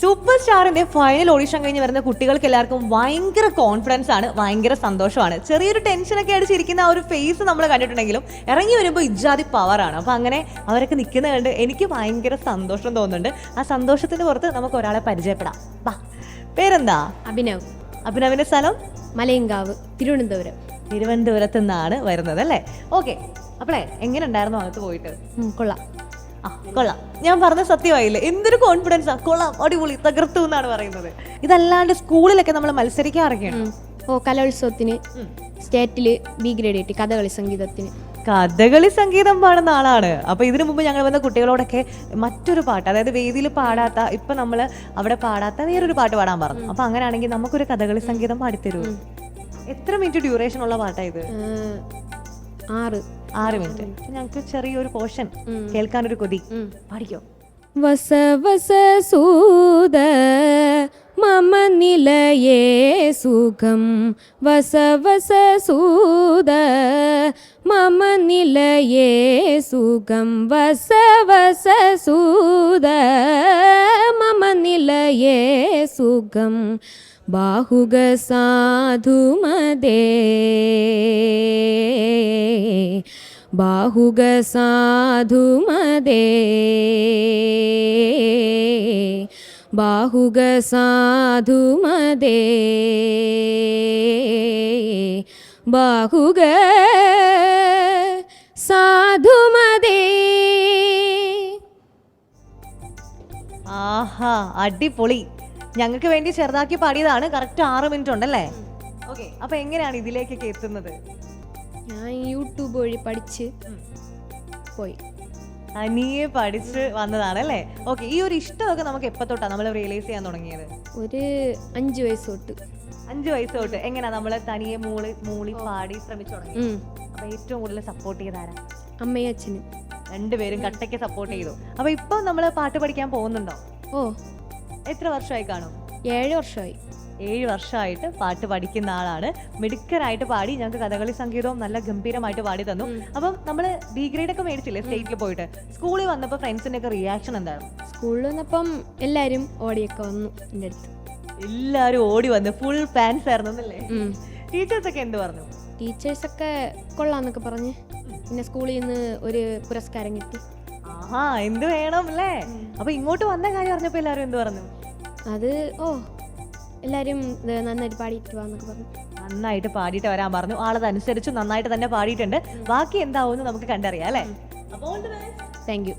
Super സ്റ്റാറിന്റെ final audition കഴിഞ്ഞ് വരുന്ന കുട്ടികൾക്ക് എല്ലാവർക്കും ഭയങ്കര കോൺഫിഡൻസ് ആണ് ഭയങ്കര സന്തോഷമാണ്. ചെറിയൊരു ടെൻഷനൊക്കെ അടിച്ചിരിക്കുന്ന ആ ഒരു ഫേസ് നമ്മൾ കണ്ടിട്ടുണ്ടെങ്കിലും ഇറങ്ങി വരുമ്പോൾ ഇജാതി പവറാണ് അപ്പൊ അങ്ങനെ അവരൊക്കെ നിൽക്കുന്ന കണ്ട് എനിക്ക് ഭയങ്കര സന്തോഷം തോന്നുന്നുണ്ട്. ആ സന്തോഷത്തിന് പുറത്ത് നമുക്ക് ഒരാളെ പരിചയപ്പെടാം. വാ പേരെന്താ? അഭിനവ്. അഭിനവിന്റെ സ്ഥലം? മലയങ്കാവ് തിരുവനന്തപുരം. തിരുവനന്തപുരത്ത് നിന്നാണ് വരുന്നത് അല്ലേ? ഓക്കെ അപ്പളേ എങ്ങനെ ഉണ്ടായിരുന്നു അകത്ത് പോയിട്ട്? കൊള്ളാം. ആ കൊള്ളാം. ഞാൻ പറഞ്ഞ സത്യമായില്ലേ? എന്തൊരു കോൺഫിഡൻസ് ആ. കൊള്ളാം അടിപൊളി തകർത്തു എന്നാണ് പറയുന്നത്. ഇതല്ലാണ്ട് സ്കൂളിലൊക്കെ നമ്മൾ മത്സരിക്കാറൊക്കെയാണ്. ഓ കലോത്സവത്തിന് സ്റ്റേറ്റിൽ ബി ഗ്രേഡ് കിട്ടി കഥകളി സംഗീതത്തിന്. കഥകളി സംഗീതം പാടുന്ന ആളാണ്. അപ്പൊ ഇതിനു മുമ്പ് ഞങ്ങൾ വന്ന കുട്ടികളോടൊക്കെ മറ്റൊരു പാട്ട് അതായത് വേദിയിൽ പാടാത്ത ഇപ്പൊ നമ്മൾ അവിടെ പാടാത്ത വേറൊരു പാട്ട് പാടാൻ പറഞ്ഞു. അപ്പൊ അങ്ങനെയാണെങ്കിൽ നമുക്കൊരു കഥകളി സംഗീതം പാടിത്തരൂ എത്ര മിനിറ്റ് ഡ്യൂറേഷൻ ഉള്ള പാട്ടാ ഇത്? ആറ്. ആറ് മിനിറ്റ്. ഞങ്ങൾക്ക് ചെറിയൊരു പോർഷൻ കേൾക്കാനൊരു കൊതി. പാടിക്കോ വസ വസ സൂത മമ നിലയേ സുഖം. വസ വസ സൂത മമ നിലയേ സുഖം. വസ വസ സൂത മമ നിലയേ സുഖം. ബാഹുഗ സാധുമദേ ബാഹുഗ സാധുമദേ ബാഹുഗ സാധുമദേ ബാഹുക സാധുമദേ ആഹാ അടിപൊളി. ഞങ്ങൾക്ക് വേണ്ടി ചെറുതാക്കി പാടിയതാണ്. കറക്റ്റ് ആറ് മിനിറ്റ് ഉണ്ടല്ലേ? ഓക്കെ. അപ്പൊ എങ്ങനെയാണ് ഇതിലേക്കൊക്കെ എത്തുന്നത്? ഞാൻ യൂട്യൂബ് വഴി പഠിച്ച് പോയി. തനിയെ പഠിച്ച് വന്നതാണ് അല്ലേ? ഓക്കെ ഈ ഒരു ഇഷ്ടമൊക്കെ നമുക്ക് എപ്പോ തൊട്ടാ നമ്മൾ റിയലൈസ് ചെയ്യാൻ തുടങ്ങിയത്? ഒരു അഞ്ച് വയസ്സ് തൊട്ട്. അഞ്ചു വയസ്സ് തൊട്ട്. എങ്ങനെയാ നമ്മൾ തനിയെ മൂളി മൂളി പാടി ശ്രമിച്ചു തുടങ്ങി. അപ്പൊ ഏറ്റവും കൂടുതൽ സപ്പോർട്ട് ചെയ്താരാ അമ്മയും അച്ഛനും. രണ്ടുപേരും കട്ടയ്ക്ക് സപ്പോർട്ട് ചെയ്തു. അപ്പൊ ഇപ്പൊ നമ്മൾ പാട്ട് പഠിക്കാൻ പോകുന്നുണ്ടോ? ഓ. എത്ര വർഷമായി കാണും? ഏഴ് വർഷമായി. ഏഴ് വർഷമായിട്ട് പാട്ട് പഠിക്കുന്ന ആളാണ്. മിടുക്കരായിട്ട് പാടി ഞങ്ങൾക്ക് കഥകളി സംഗീതവും നല്ല ഗംഭീരമായിട്ട് പാടി തന്നു. അപ്പം നമ്മൾ ബി ഗ്രേഡ് ഒക്കെ മേടിച്ചില്ലേ സ്റ്റേറ്റിൽ പോയിട്ട്? സ്കൂളിൽ വന്നപ്പോൾ ഫ്രണ്ട്സിന്റെ ഒക്കെ റിയാക്ഷൻ എന്തായിരുന്നു സ്കൂളിൽ വന്നപ്പം എല്ലാവരും ഓടിയൊക്കെ വന്നു എന്റെ അടുത്ത്. എല്ലാവരും ഓടി വന്നു ഫുൾ ഫാൻസ് ആയിരുന്നു എന്നല്ലേ ടീച്ചേഴ്സൊക്കെ ടീച്ചേഴ്സ് ഒക്കെ എന്ത് പറഞ്ഞു? ടീച്ചേഴ്സൊക്കെ കൊള്ളാന്നൊക്കെ പറഞ്ഞ്. പിന്നെ സ്കൂളിൽ നിന്ന് ഒരു പുരസ്കാരം കിട്ടി. ആഹാ എന്ത് വേണം അല്ലേ? അപ്പൊ ഇങ്ങോട്ട് വന്ന കാര്യം അറിഞ്ഞപ്പോ എല്ലാരും എന്ത് പറഞ്ഞു? അത് ഓ എല്ലാവരും ഇത് നന്നായിട്ട് പാടിയിട്ട് വാന്നൊക്കെ പറഞ്ഞു. നന്നായിട്ട് പാടിയിട്ട് വരാൻ പറഞ്ഞു. ആളതനുസരിച്ച് നന്നായിട്ട് തന്നെ പാടിയിട്ടുണ്ട്. ബാക്കി എന്താവും നമുക്ക് കണ്ടറിയാം അല്ലേ? Thank you